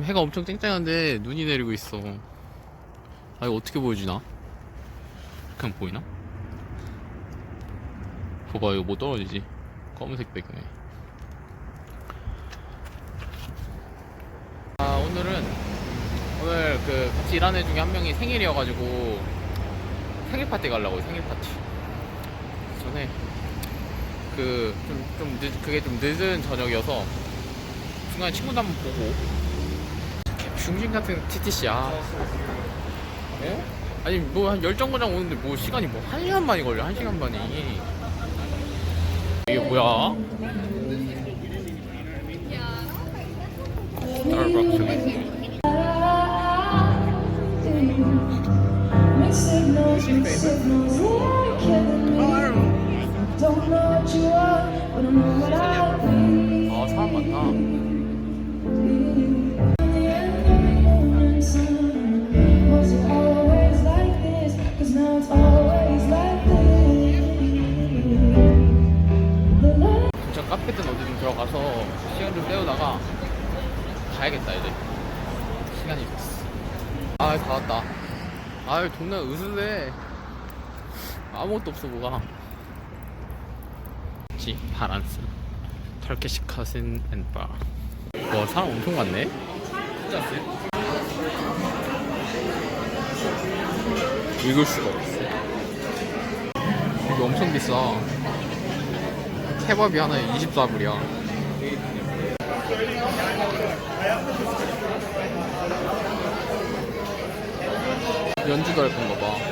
해가 엄청 쨍쨍한데 눈이 내리고 있어. 아 이거 어떻게 보여주나? 그냥 보이나? 봐봐 이거 뭐 떨어지지? 검은색 배경에. 아 오늘은 오늘 그 같이 일하는 애 중에 한 명이 생일이어가지고 생일 파티 가려고 생일 파티. 전에 그좀 그게 좀 늦은 저녁이어서 중간에 친구도 한번 보고 중심 같은 TTC야. 어? 아니 뭐 한 열정거장 오는데 뭐 시간이 뭐 한 시간 반이 걸려 한 시간 반이. 이게 뭐야? 스타벅스 들어가서 시간 좀 때우다가 가야겠다 이제. 시간이 됐어. 아다 왔다. 아유 동네 으슬해. 아무것도 없어 뭐가. 지 바란스. 털케시 카신 앤바. 와 사람 엄청 많네. 읽을 수가 없어. 이거 엄청 비싸. 케밥이 하나에 24불이야. 연주도 할 건가 봐.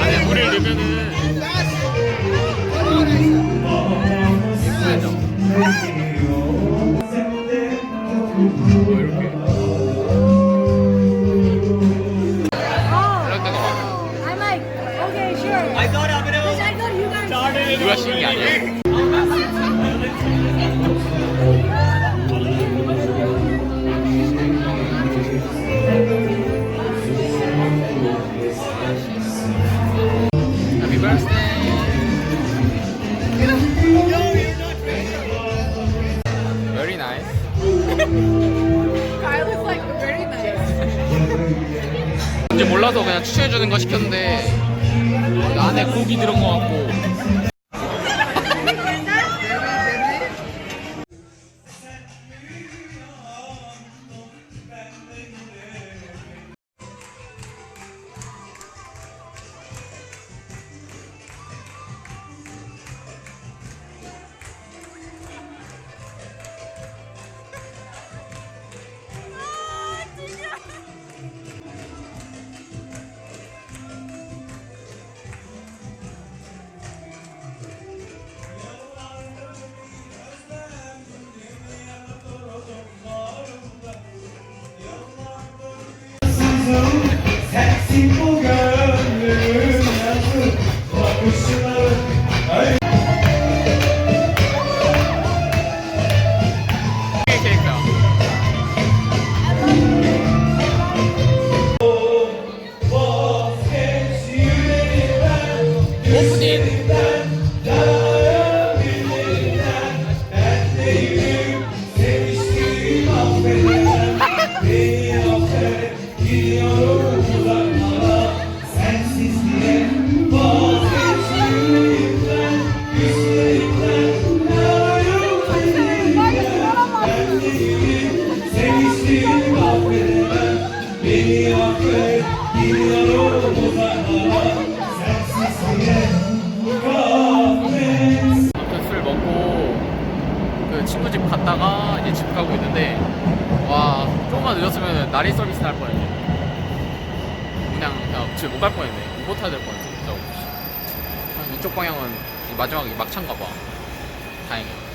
안에 물을 넣으면은. 몰라서 그냥 추천해주는 거 시켰는데 그 안에 고기 들은 거 같고 케이크 갔다가 이제 집 가고 있는데 와 조금만 늦었으면 나리 서비스 할 뻔했네. 그냥 집에 못 갈 뻔했네. 못 타야 될 뻔했어 진짜. 한 이쪽 방향은 이 마지막에 막찬가 봐. 다행이야